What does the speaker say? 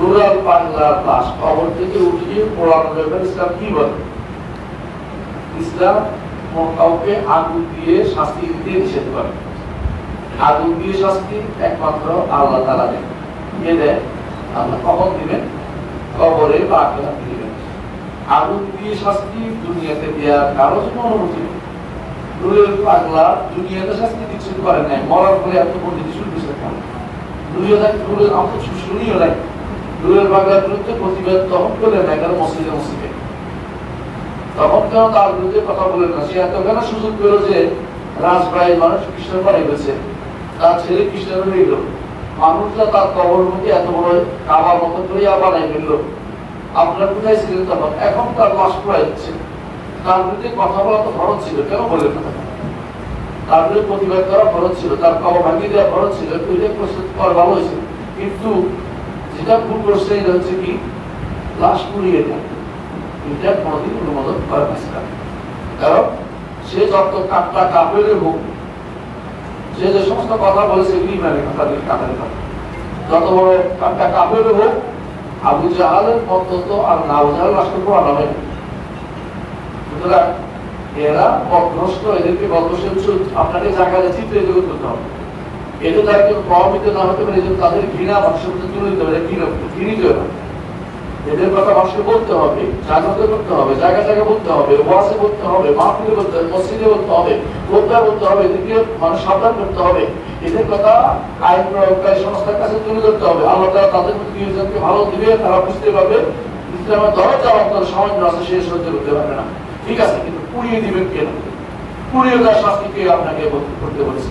Rural বাংলার থেকে উঠিয়ে ব্যাপারে ইসলাম কি বলে? ইসলাম কাউকে আগুন দিয়ে শাস্তি দিতে নিষেধ করে। আগুন দিয়ে শাস্তি একমাত্র আল্লাহ দেন। আল্লাহ। কখন দিবেন? কবরে বা দিবেন। আগুন দিয়ে শাস্তি দুনিয়াতে দেওয়ার কারও অনুমতি। নেই পাগলা দুনিয়াতে শাস্তি কিছু করে নাই, মরার পরে এত পদ্ধতি শুরু করছে কেন? দুনিয়া শুনিও নাই। রুলের পাগলার বিরুদ্ধে প্রতিবাদ তখন করে নাই কারণ মসজিদে মসজিদে? তখন কেন তার বিরুদ্ধে কথা বলে না? সে এত কেন সুযোগ পেল যে রাজবাড়ির মানুষ কৃষ্ণ বাড়ি গেছে? তার ছেলে কৃষ্ণের রইল মানুষরা তার কবর মধ্যে এত বড় কাবার মতো করে বানাই ফেলল। আপনার কোথায় ছিলেন তখন? এখন তার লাশ পড়া যাচ্ছে তার বিরুদ্ধে কথা বলা তো খরচ ছিল, কেন বললেন না তার বিরুদ্ধে প্রতিবাদ করা খরচ ছিল, তার কবর ভাঙিয়ে দেওয়া খরচ ছিল প্রস্তুত করা ভালো হয়েছিল কিন্তু যেটা ভুল করছে, এটা হচ্ছে কি লাশ পুড়িয়ে এটা কোনোদিন অনুমোদন না। কারণ সে যত কাটটা কাপড়ের হোক, সে যে সমস্ত কথা মানে যত বড় হোক, আবু জাহালের আর না না। সুতরাং এরা পথভ্রষ্ট এদেরকে বদভ্রষ্ট, আপনাকে জায়গায় চিত্রে করতে হবে তারা প্রভাবিত না হতে পারে তাদের ঘৃণা তুলে দিতে ঘৃণা ঘৃণিত এদের কথা বলতে হবে, জাগ্রত করতে হবে, জায়গা বলতে হবে ওয়াসে বলতে হবে, মাহফিলে বলতে হবে মসজিদে বলতে হবে কোথায় বলতে হবে এদেরকে সাবধান করতে হবে। এদের কথা আইন প্রয়োগকারী সংস্থার কাছে তুলে ধরতে হবে। আল্লাহ তাআলা তাদের দুইজনকে ভালো দিবে, তারা বুঝতে পারবে, ইসলামের দরজা অন্তর সামান্য আছে, সে সহ্য করতে পারবে না। ঠিক আছে, কিন্তু পুড়িয়ে দিবেন কেন? পুড়িয়ে দেওয়ার শাস্তি কে আপনাকে করতে বলেছে?